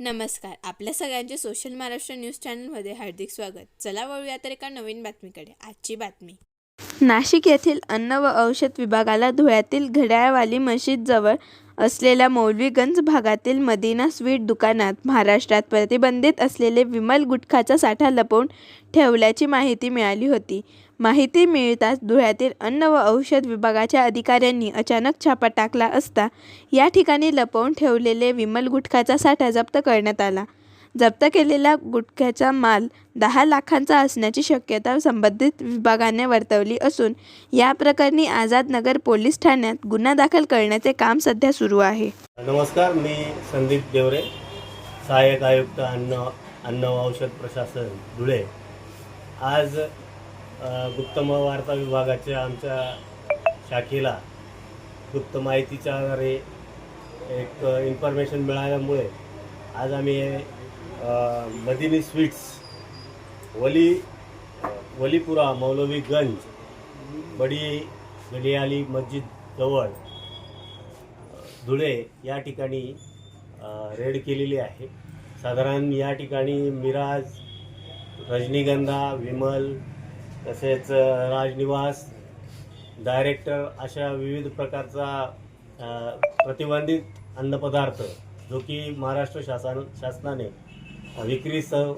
नमस्कार. आपल्या सगळ्यांचे सोशल महाराष्ट्र न्यूज चॅनलमध्ये हार्दिक स्वागत. चला वळूया तर एका नवीन बातमीकडे. आजची बातमी. नाशिक येथील अन्न व औषध विभागाला धुळ्यातील घड्याळवाली मशीदजवळ असलेल्या मौलवीगंज भागातील मदिना स्वीट दुकानात महाराष्ट्रात प्रतिबंधित असलेले विमल गुटखाचा साठा लपवून ठेवल्याची माहिती मिळाली होती. माहिती मिळताच धुळ्यातील अन्न व औषध विभागाच्या अधिकाऱ्यांनी अचानक छापा टाकला असता या ठिकाणी लपवून ठेवलेले विमल गुटख्याचा साठा जप्त करण्यात आला. जप्त केलेला गुटख्याचा माल दहा लाखांचा असण्याची शक्यता संबंधित विभागाने वर्तवली असून या प्रकरणी आझाद नगर पोलीस ठाण्यात गुन्हा दाखल करण्याचे काम सध्या सुरू आहे. नमस्कार मी संदीप देवरे सहाय्यक आयुक्त अन्न अन्न व औषध प्रशासन धुळे. आज गुप्तम वार्ता विभागाच्या आमच्या शाखेला गुप्त माहितीच्या आधारे एक इन्फॉर्मेशन मिळाल्यामुळे आज आम्ही मदिनी स्वीट्स वली वलीपुरा मौलवीगंज बडी गलियाली मस्जिद जवळ धुळे या ठिकाणी रेड केलेली आहे. साधारण या ठिकाणी मिराज रजनीगंधा विमल तसेच राजनिवास डायरेक्टर अशा विविध प्रकारचा प्रतिबंधित अन्नपदार्थ जो की महाराष्ट्र शासन शासनाने विक्रीसह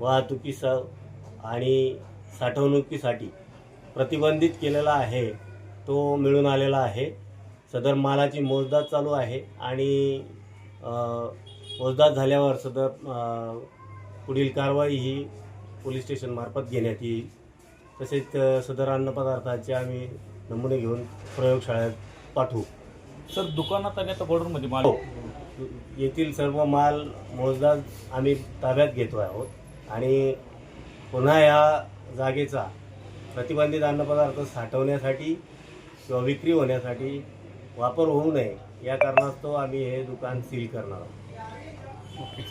वाहतुकीसह आणि साठवणुकीसाठी प्रतिबंधित केलेला आहे तो मिळून आलेला आहे. सदर मालाची मोजदाद चालू आहे आणि मोजदाद झाल्यावर सदर पुढील कारवाई ही पोलीस स्टेशनमार्फत घेण्यात येईल. तसेच सदर अन्नपदार्थाचे आम्ही नमुने घेऊन प्रयोगशाळेत पाठवू. सर दुकानात आणि आता गोडाऊनमध्ये माल हो. येथील सर्व माल मोजदाद आम्ही ताब्यात घेतो आहोत. आणि पुन्हा या जागेचा प्रतिबंधित अन्नपदार्थ साठवण्यासाठी किंवा विक्री होण्यासाठी वापर होऊ नये या कारणास्तव आम्ही हे दुकान सील करणार आहोत.